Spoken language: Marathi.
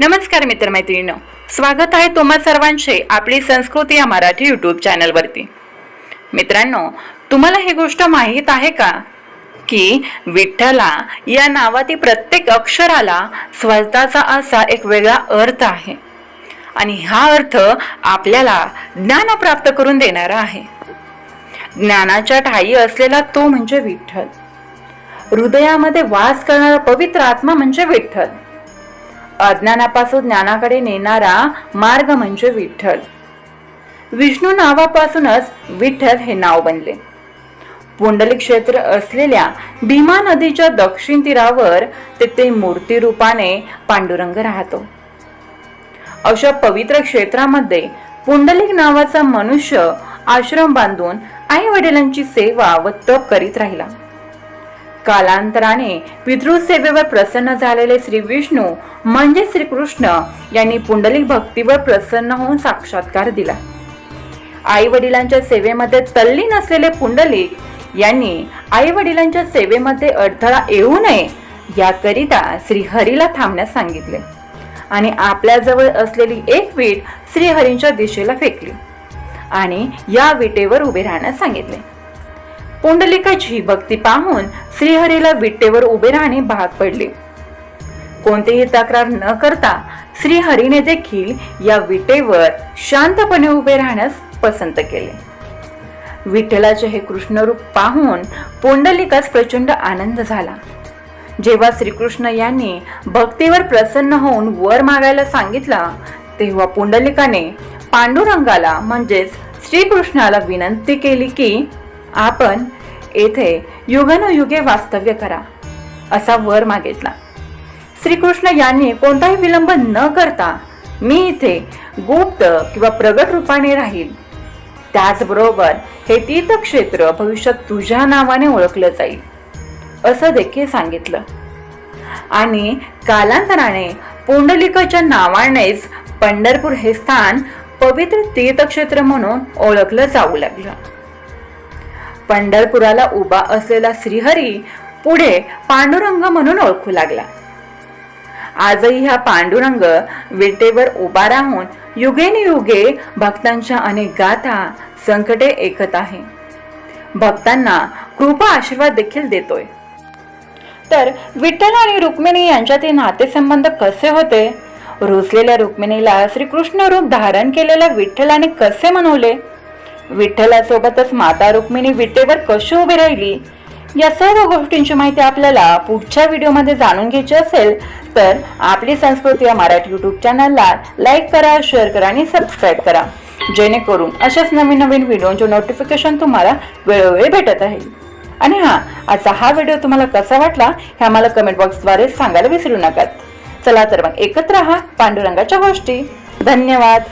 नमस्कार मित्रमैत्रिणींनो स्वागत आहे तुम्हा सर्वांचे आपली संस्कृती या मराठी यूट्यूब चॅनलवरती मित्रांनो तुम्हाला ही गोष्ट माहीत आहे का? की विठ्ठला या नावातील प्रत्येक अक्षराला स्वतःचा असा एक वेगळा अर्थ आहे. आणि हा अर्थ आपल्याला ज्ञान प्राप्त करून देणारा आहे. ज्ञानाच्या ठाई असलेला तो म्हणजे विठ्ठल. हृदयामध्ये वास करणारा पवित्र आत्मा म्हणजे विठ्ठल. अज्ञानापासून ज्ञानाकडे नेणारा मार्ग म्हणजे विठ्ठल. विष्णू नावापासूनच विठ्ठल हे नाव बनले. पुंडलिक क्षेत्र असलेल्या भीमा नदीच्या दक्षिण तीरावर तेथे मूर्ती रूपाने पांडुरंग राहतो. अशा पवित्र क्षेत्रामध्ये पुंडलिक नावाचा मनुष्य आश्रम बांधून आई वडिलांची सेवा व तप करीत राहिला. कालांतराने पितृसेवेवर प्रसन्न झालेले श्री विष्णू म्हणजे श्रीकृष्ण यांनी पुंडलिक भक्तीवर प्रसन्न होऊन साक्षात्कार दिला. आई वडिलांच्या सेवेमध्ये तल्लीन असलेले पुंडलिक यांनी आई वडिलांच्या सेवेमध्ये अडथळा येऊ नये याकरिता श्रीहरीला थांबण्यास सांगितले आणि आपल्याजवळ असलेली एक वीट श्रीहरींच्या दिशेला फेकली आणि या विटेवर उभे राहण्यास सांगितले. पुंडलिकाची भक्ती पाहून श्रीहरीला विट्टेवर उभे राहणे भाग पडले. कोणतीही तक्रार न करता श्रीहरीने देखील या विटेवर शांतपणे उभे राहण्यास पसंत केले. विठ्ठलाचे हे कृष्णरूप पाहून पुंडलिकास प्रचंड आनंद झाला. जेव्हा श्रीकृष्ण यांनी भक्तीवर प्रसन्न होऊन वर मागायला सांगितला तेव्हा पुंडलिकाने पांडुरंगाला म्हणजेच श्रीकृष्णाला विनंती केली की आपण येथे युगानुयुगे वास्तव्य करा असा वर मागितला. श्रीकृष्ण यांनी कोणताही विलंब न करता मी इथे गुप्त किंवा प्रगट रूपाने राहील. त्याचबरोबर हे तीर्थक्षेत्र भविष्यात तुझ्या नावाने ओळखलं जाईल असं देखील सांगितलं. आणि कालांतराने पुंडलिकाच्या नावानेच पंढरपूर हे स्थान पवित्र तीर्थक्षेत्र म्हणून ओळखलं जाऊ लागलं. पंढरपुराला उभा असलेला श्रीहरी पुढे पांडुरंग म्हणून ओळखू लागला. आजही हा पांडुरंग विटेवर उभा राहून युगेनुयुगे भक्तांच्या अनेक गाथा संकटे ऐकत आहे. भक्तांना कृपा आशीर्वाद देखील देतोय. तर विठ्ठल आणि रुक्मिणी यांच्यातील नातेसंबंध कसे होते? रुसलेल्या रुक्मिणीला श्रीकृष्ण रूप धारण केलेल्या विठ्ठलाने कसे मनवले? विठ्ठलासोबतच माता रुक्मिणी विटेवर कशी उभी राहिली? या सर्व गोष्टींची माहिती आपल्याला पुढच्या व्हिडिओमध्ये जाणून घ्यायची असेल तर आपली संस्कृती या मराठी युट्यूब चॅनलला लाईक करा शेअर करा आणि सबस्क्राईब करा. जेणेकरून अशाच नवीन नवीन व्हिडिओचे नोटिफिकेशन तुम्हाला वेळोवेळी भेटत राहील. आणि हां आजचा हा व्हिडिओ तुम्हाला कसा वाटला हे आम्हाला कमेंट बॉक्सद्वारे सांगायला विसरू नका. चला तर मग एकत्र राहा पांडुरंगाच्या गोष्टी. धन्यवाद.